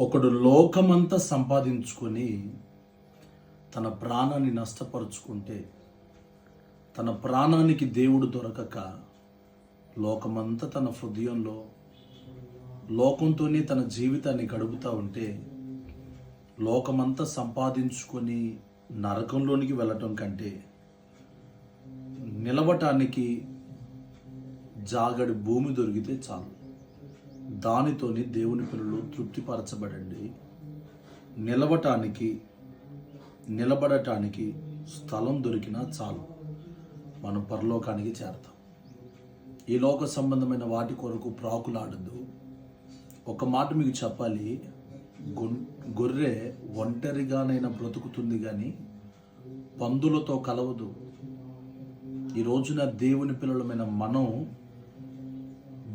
ఒకడు లోకమంతా సంపాదించుకొని తన ప్రాణాన్ని నష్టపరుచుకుంటే తన ప్రాణానికి దేవుడు దొరకక లోకమంతా తన హృదయంలో లోకంతోనే తన జీవితాన్ని గడుపుతూ ఉంటే లోకమంతా సంపాదించుకొని నరకంలోనికి వెళ్ళటం కంటే నిలవటానికి జాగడి భూమి దొరికితే చాలు. దానితోని దేవుని పిల్లలు తృప్తిపరచబడండి. నిలవటానికి నిలబడటానికి స్థలం దొరికినా చాలు. మనం పరలోకానికి చేరతాం. ఈ లోక సంబంధమైన వాటి కొరకు ప్రాకులాడద్దు ఒక మాట మీకు చెప్పాలి. గొర్రె ఒంటరిగానైనా బ్రతుకుతుంది కానీ పందులతో కలవదు. ఈ రోజున దేవుని పిల్లలమైన మనం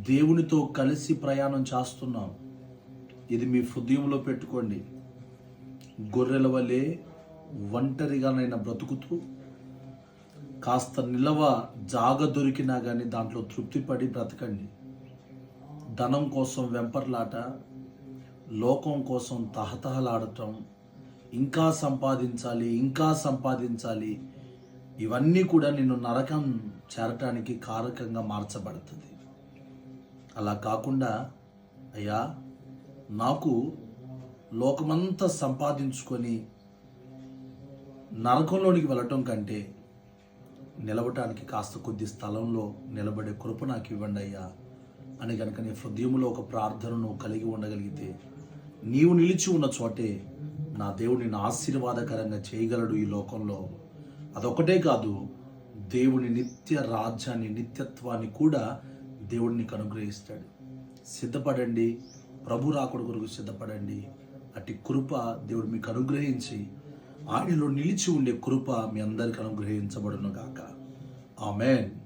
దేవునితో కలిసి ప్రయాణం చేస్తున్నాం. ఇది మీ హృదయంలో పెట్టుకోండి. గొర్రెల వలె ఒంటరిగానైనా బ్రతుకుతూ కాస్త నిలవ జాగ దొరికినా కానీ దాంట్లో తృప్తిపడి బ్రతకండి. ధనం కోసం వెంపర్లాట లోకం కోసం తహతహలాడటం ఇంకా సంపాదించాలి ఇంకా సంపాదించాలి ఇవన్నీ కూడా నిన్ను నరకం చేరటానికి కారకంగా మార్చబడుతుంది. అలా కాకుండా అయ్యా నాకు లోకమంతా సంపాదించుకొని నరకంలోనికి వెళ్ళటం కంటే నిలవటానికి కాస్త కొద్ది స్థలంలో నిలబడే కృప నాకు ఇవ్వండి అయ్యా. అని కనుక నీ హృదయంలో ఒక ప్రార్థనను కలిగి ఉండగలిగితే నీవు నిలిచి ఉన్న చోటే నా దేవుడు నిన్ను ఆశీర్వాదకరంగా చేయగలడు ఈ లోకంలో. అదొకటే కాదు దేవుని నిత్య రాజ్యాన్ని నిత్యత్వాన్ని కూడా దేవుడు నీకు అనుగ్రహిస్తాడు సిద్ధపడండి. ప్రభు రాకుడు కొరకు సిద్ధపడండి. అట్టి కృప దేవుడు మీకు అనుగ్రహించి ఆయనలో నిలిచి ఉండే కృప మీ అందరికి అనుగ్రహించబడును గాక. ఆమెన్.